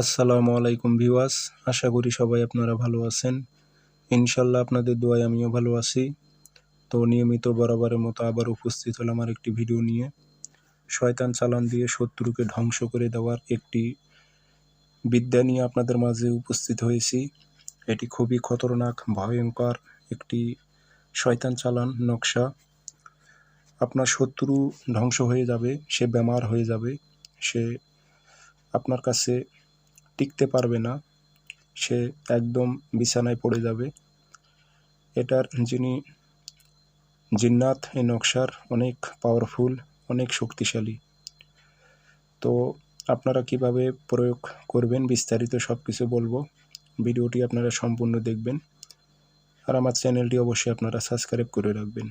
আসসালামু আলাইকুম ভিওয়াস আশা করি সবাই আপনারা ভালো আছেন। ইনশাল্লাহ আপনাদের দোয়ায় আমিও ভালো আছি। তো নিয়মিত বরাবরের মতো আবার উপস্থিত হলাম আর একটি ভিডিও নিয়ে। শয়তান চালান দিয়ে শত্রুকে ধ্বংস করে দেওয়ার একটি বিদ্যা নিয়ে আপনাদের মাঝে উপস্থিত হয়েছি। এটি খুবই খতরনাক, ভয়ঙ্কর একটি শয়তান চালান নকশা। আপনার শত্রু ধ্বংস হয়ে যাবে, সে বেমার হয়ে যাবে, সে আপনার কাছে টিকতে পারবে না, সে একদম বিছানায় পড়ে যাবে। এটার যিনি জিন্নাত এই নকশার অনেক পাওয়ারফুল অনেক শক্তিশালী। তো আপনারা কীভাবে প্রয়োগ করবেন বিস্তারিত সব কিছু বলব, ভিডিওটি আপনারা সম্পূর্ণ দেখবেন। আর আমার চ্যানেলটি অবশ্যই আপনারা সাবস্ক্রাইব করে রাখবেন।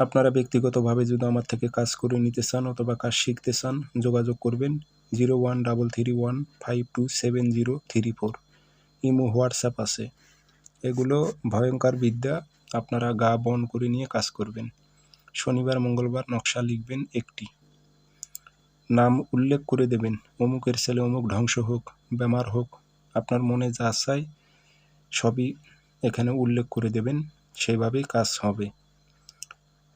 আপনারা ব্যক্তিগতভাবে যদি আমার থেকে কাজ করে নিতে চান অথবা কাজ শিখতে চান, যোগাযোগ করবেন। Zero one double three one five two seven zero three four. Imo WhatsApp আছে। এগুলো ভয়ঙ্কর বিদ্যা, আপনারা গা বন করে নিয়ে কাজ করবেন। শনিবার, মঙ্গলবার নকশা লিখবেন একটি। নাম উল্লেখ করে দেবেন। অমুকের ছেলে অমুক ধ্বংস হোক, বেমার হোক, আপনার মনে যা চাই সবই এখানে উল্লেখ করে দেবেন সেইভাবেই কাজ হবে।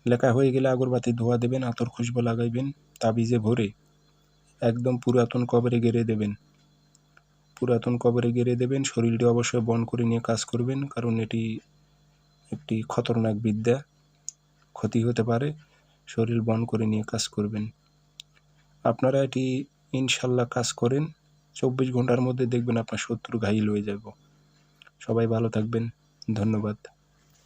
লেখা হয়ে গেলে আগরবাতি ধোয়া দেবেন, আতর খুশবো লাগাইবেন, তাবিজে ভরে একদম পুরাতন কবরে গেড়ে দেবেন। পুরাতন কবরে গেড়ে দেবেন, শরীরটি অবশ্যই বন করে নিয়ে কাজ করবেন, কারণ এটি একটি খতরনাক বিদ্যা। ক্ষতি হতে পারে, শরীর বন করে নিয়ে কাজ করবেন। আপনারা এটি ইনশাল্লাহ কাজ করেন, চব্বিশ ঘণ্টার মধ্যে দেখবেন আপনার শত্রু ঘাইল হয়ে যাব। সবাই ভালো থাকবেন, ধন্যবাদ।